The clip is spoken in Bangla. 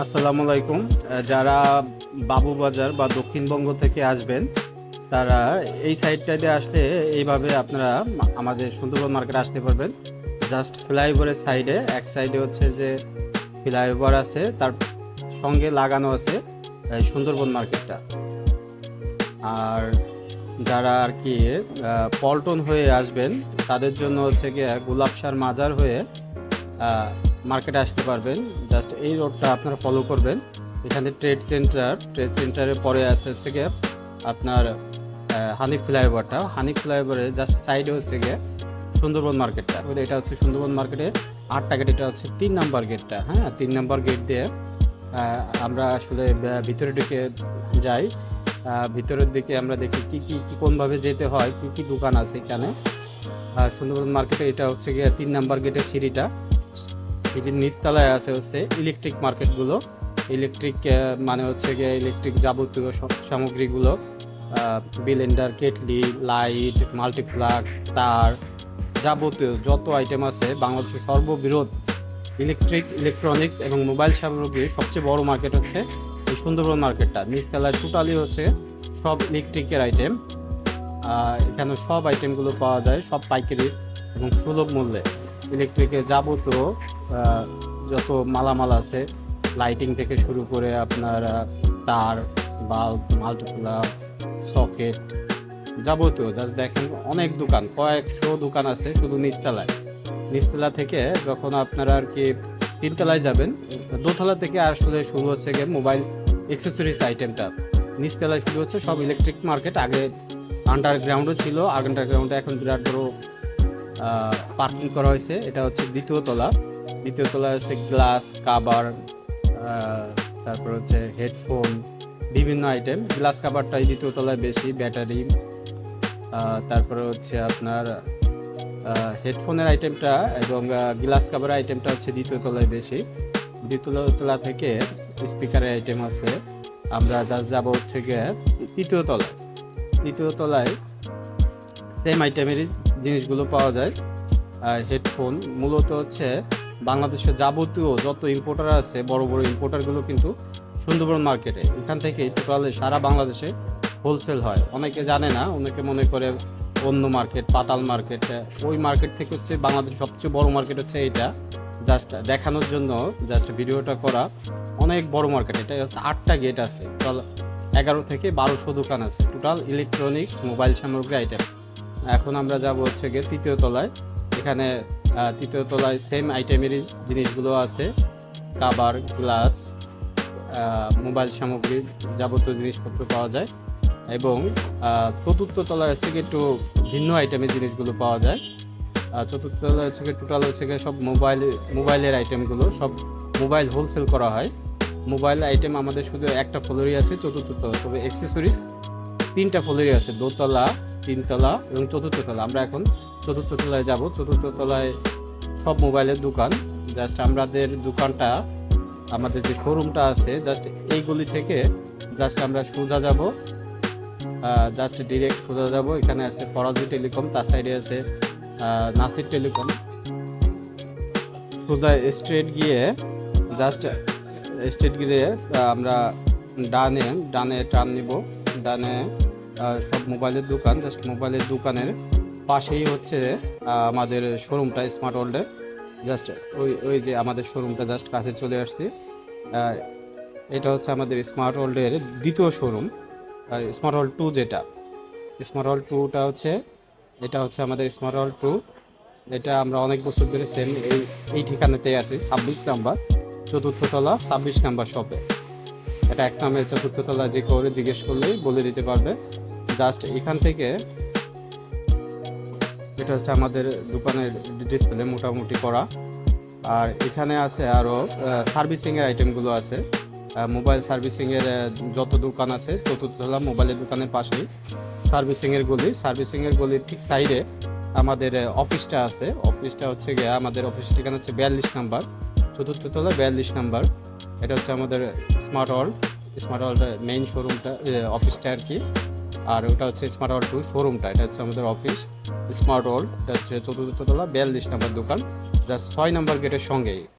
আসসালামু আলাইকুম। যারা বাবু বাজার বা দক্ষিণবঙ্গ থেকে আসবেন, তারা এই সাইডটা দিয়ে আসলে এইভাবে আপনারা আমাদের সুন্দরবন মার্কেট আসতে পারবেন। জাস্ট ফ্লাইওভারের সাইডে এক সাইডে হচ্ছে যে ফ্লাইওভার আছে, তার সঙ্গে লাগানো আছে সুন্দরবন মার্কেটটা আর যারা আর কি পল্টন হয়ে আসবেন, তাদের জন্য হচ্ছে গিয়ে গোলাপসার মাজার হয়ে মার্কেটে আসতে পারবেন। জাস্ট এই রোডটা আপনারা ফলো করবেন। এখানে ট্রেড সেন্টার ট্রেড সেন্টারের পরে আছে হচ্ছে গিয়ে আপনার হানি ফ্লাইওভারটা হানি ফ্লাইওভারে জাস্ট সাইডে হচ্ছে গিয়ে সুন্দরবন মার্কেটটা এটা হচ্ছে সুন্দরবন মার্কেটে আটটা গেট এটা হচ্ছে তিন নাম্বার গেটটা হ্যাঁ তিন নাম্বার গেট দিয়ে আমরা আসলে ভিতরে ঢুকে যাই। ভিতরের দিকে আমরা দেখি কি কি কি কোনভাবে যেতে হয়, কি কি দোকান আছে এখানে। সুন্দরবন মার্কেটে এটা হচ্ছে গিয়ে তিন নাম্বার গেটের সিঁড়িটা। সিঁড়ির নিচতলায় আছে হচ্ছে ইলেকট্রিক মার্কেটগুলো ইলেকট্রিক মানে হচ্ছে গিয়ে ইলেকট্রিক যাবতীয় সামগ্রীগুলো বিলেন্ডার কেটলি লাইট মাল্টিপ্লাগ তার যাবতীয় যত আইটেম আছে বাংলাদেশের সর্ববৃহৎ ইলেকট্রিক ইলেকট্রনিক্স এবং মোবাইল সামগ্রীর সবচেয়ে বড় মার্কেট হচ্ছে এই সুন্দরবন মার্কেটটা নিচতলায় টোটালি হচ্ছে সব ইলেকট্রিকের আইটেম এখানে সব আইটেমগুলো পাওয়া যায় সব পাইকারি এবং সুলভ মূল্যে। ইলেকট্রিকের যাবতীয় যত মালামাল আছে লাইটিং থেকে শুরু করে আপনার তার বাল্ব মাল্টিপ্লাগ সকেট যাবতীয় জাস্ট দেখেন অনেক দোকান, কয়েকশো দোকান আছে শুধু নিচতলায়। নিচতলা থেকে যখন আপনারা আর কি তিনতলায় যাবেন, দোতলা থেকে আসলে শুরু হচ্ছে গিয়ে মোবাইল এক্সেসরিজ আইটেমটা নিচতলায় শুরু হচ্ছে সব ইলেকট্রিক মার্কেট আগে আন্ডারগ্রাউন্ডও ছিল আন্ডারগ্রাউন্ডে এখন বিরাট বড় পার্কিং করা হয়েছে, এটা হচ্ছে দ্বিতীয় তলা। দ্বিতীয় তলা হচ্ছে গ্লাস, কাবার তারপর হচ্ছে হেডফোন, বিভিন্ন আইটেম। গ্লাস কাভারটাই দ্বিতীয় তলায় বেশি, ব্যাটারি। তারপরে হচ্ছে আপনার হেডফোনের আইটেমটা এবং গ্লাস কাভার আইটেমটা হচ্ছে দ্বিতীয় তলায় বেশি। দ্বিতীয় তলা থেকে স্পিকারের আইটেম আছে। আমরা যা যাব হচ্ছে গিয়ে তৃতীয় তলায়। তৃতীয় তলায় সেম আইটেমেরই জিনিসগুলো পাওয়া যায়। হেডফোন মূলত হচ্ছে বাংলাদেশের যাবতীয় যত ইম্পোর্টার আছে, বড় বড় ইম্পোর্টারগুলো কিন্তু সুন্দরবন মার্কেটে এখান থেকে টোটালে সারা বাংলাদেশে হোলসেল হয়। অনেকে জানে না, অনেকে মনে করে অন্য মার্কেট পাতাল মার্কেট ওই মার্কেট থেকে হচ্ছে বাংলাদেশের সবচেয়ে বড় মার্কেট হচ্ছে এইটা। জাস্ট দেখানোর জন্য জাস্ট ভিডিওটা করা, অনেক বড় মার্কেট এটা হচ্ছে আটটা গেট আছে। টোটাল এগারো থেকে বারোশো দোকান আছে। টোটাল ইলেকট্রনিক্স মোবাইল সামগ্রী আইটেম এখন আমরা যাব হচ্ছে গিয়ে তৃতীয় তলায়। এখানে তৃতীয় তলায় সেম আইটেমেরই জিনিসগুলো আছে। কাবার গ্লাস মোবাইল সামগ্রী যাবতীয় জিনিসপত্র পাওয়া যায় এবং চতুর্থ তলায় গিয়ে একটু ভিন্ন আইটেমের জিনিসগুলো পাওয়া যায়। চতুর্থ তলায় হচ্ছে টোটাল হচ্ছে সব মোবাইল মোবাইলের আইটেমগুলো সব মোবাইল হোলসেল করা হয়। মোবাইল আইটেম আমাদের শুধু একটা ফ্লোরই আছে, চতুর্থ তলা। তবে অ্যাক্সেসরিজ তিনটা ফ্লোরই আছে। দোতলা তিনতলা এবং চতুর্থ তলা। আমরা এখন চতুর্থ তলায় যাব। চতুর্থ তলায় সব মোবাইলের দোকান। জাস্ট আমাদের দোকানটা, আমাদের যে শোরুমটা আছে জাস্ট এই গলি থেকে জাস্ট আমরা সোজা যাব। জাস্ট ডিরেক্ট সোজা যাব। এখানে আছে ফরাজি টেলিকম তার সাইডে আছে নাসির টেলিকম সোজা স্ট্রেট গিয়ে জাস্ট স্ট্রেট গিয়ে আমরা ডানে ডানে টার্ন নিব। ডানে সব মোবাইলের দোকান জাস্ট মোবাইলের দোকানের পাশেই হচ্ছে আমাদের শোরুমটা স্মার্ট ওয়ার্ল্ডের জাস্ট ওই ওই যে আমাদের শোরুমটা জাস্ট কাছে চলে আসছি। এটা হচ্ছে আমাদের স্মার্ট ওয়ার্ল্ডের দ্বিতীয় শোরুম স্মার্ট ওয়ার্ল্ড টু যেটা স্মার্ট ওয়ার্ল্ড টুটা হচ্ছে, এটা হচ্ছে আমাদের স্মার্ট ওয়ার্ল্ড টু এটা আমরা অনেক বছর ধরে সেম এই এই ঠিকানাতেই আছি, ছাব্বিশ নাম্বার, চতুর্থ তলা, ছাব্বিশ নাম্বার শপে এটা এক নামে চতুর্থ তলা যে করে জিজ্ঞেস করলেই বলে দিতে পারবে। জাস্ট এখান থেকে এটা হচ্ছে আমাদের দোকানের ডিসপ্লে মোটামুটি করা। আর এখানে আছে আরও সার্ভিসিংয়ের আইটেমগুলো আছে। মোবাইল সার্ভিসিংয়ের যত দোকান আছে, চতুর্থতলা মোবাইলের দোকানের পাশেই সার্ভিসিংয়ের গলি। সার্ভিসিংয়ের গলির ঠিক সাইডে আমাদের অফিসটা আছে। অফিসটা হচ্ছে গিয়ে আমাদের অফিস ঠিকানা হচ্ছে বিয়াল্লিশ নাম্বার। চতুর্থ তলা বিয়াল্লিশ নাম্বার। এটা হচ্ছে আমাদের স্মার্ট হল স্মার্ট ওয়ার্ল্ড মেইন শোরুমটা অফিসটা আর কি। আর ওটা হচ্ছে স্মার্ট হল টু শোরুমটা এটা হচ্ছে আমাদের অফিস স্মার্ট হল এটা হচ্ছে চতুর্থ তলা, বিয়াল্লিশ নাম্বার দোকান। যা ছয় নাম্বার গেটের সঙ্গেই।